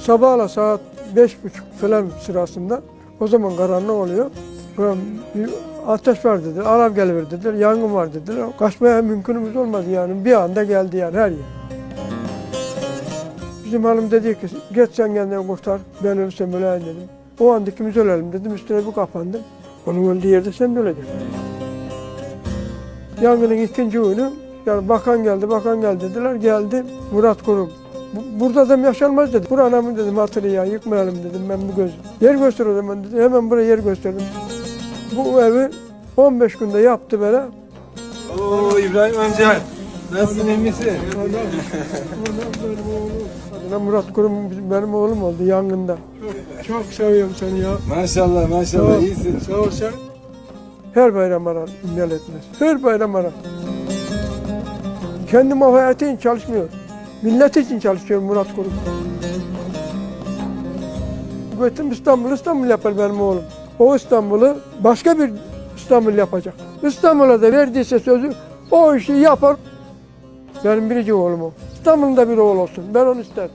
Sabahla saat beş buçuk falan sırasında o zaman karanlık oluyor. Ulan bir ateş var dediler, alev geliver dediler, yangın var dediler. Kaçmaya mümkünümüz olmadı yani. Bir anda geldi yani her yer. Bizim hanım dedi ki geç sen kendini kurtar, ben ölürsem öleyim dedim. O an ikimiz ölelim dedim, üstüne bir kapandım. Onun öldüğü yerde sen de öleceksin. Yangının ikinci günü, yani bakan geldi, bakan geldi dediler, geldi Murat Kurum. Bu- Burada da yaşanmaz dedi. Bura anamın dedim hatırı ya, yıkmayalım dedim ben bu gözü. Yer göster o zaman dedi, hemen buraya yer gösterdim. Bu evi 15 günde yaptı böyle. Oo İbrahim amca. Nasılsın emmisi? Adına Murat Kurum benim oğlum oldu yangında. Çok, çok seviyorum seni ya. Maşallah maşallah iyisin. Sağ ol sen. Her bayram arar, imyal etmez. Her bayram arar. Kendi için çalışmıyor. Millet için çalışıyor Murat Kurum. Bütün İstanbul, İstanbul yapar benim oğlum. O İstanbul'u başka bir İstanbul yapacak. İstanbul'a da verdiyse sözü o işi yapar. Benim birinci oğlum o. İstanbul'un da bir oğul olsun. Ben onu isterim.